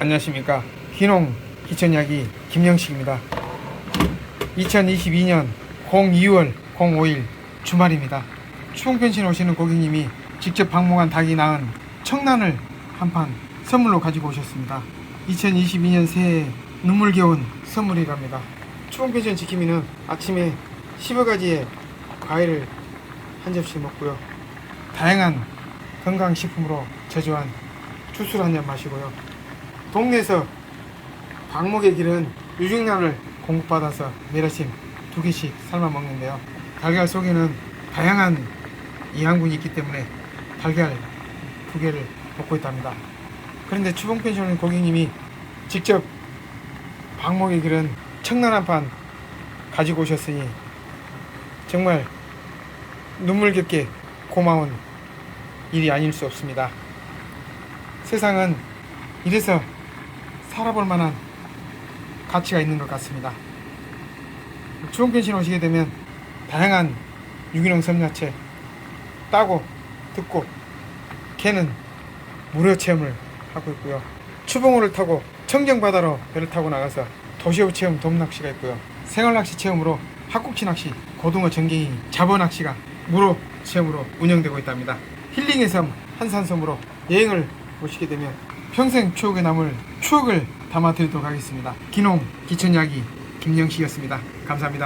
안녕하십니까. 희농 기천야기 김영식입니다. 2022년 02월 05일 주말입니다. 추봉편신 오시는 고객님이 직접 방문한 닭이 낳은 청란을 한 판 선물로 가지고 오셨습니다. 2022년 새해 눈물겨운 선물이랍니다. 추봉편신 지킴이는 아침에 10여 가지의 과일을 한 접시 먹고요. 다양한 건강식품으로 제조한 주스를 한 잔 마시고요 동네에서 방목의 길은 유중란을 공급받아서 아침 두 개씩 삶아 먹는데요. 달걀 속에는 다양한 이항군이 있기 때문에 달걀 두 개를 먹고 있답니다. 그런데 추봉 펜션 고객님이 직접 방목의 길은 청란 한 판 가지고 오셨으니 정말 눈물겹게 고마운 일이 아닐 수 없습니다. 세상은 이래서 살아볼 만한 가치가 있는 것 같습니다. 추원펜신 오시게 되면 다양한 유기농 섬야채 따고 듣고 개는 무료 체험을 하고 있고요. 추봉호를 타고 청정바다로 배를 타고 나가서 도시업 체험 돔낚시가 있고요. 생활낚시 체험으로 학국치 낚시, 고등어 전갱이, 잡어 낚시가 무료 체험으로 운영되고 있답니다. 힐링의 섬 한산섬으로 여행을 오시게 되면 평생 추억에 남을 추억을 담아드리도록 하겠습니다. 기농 기천야기 김영식이었습니다. 감사합니다.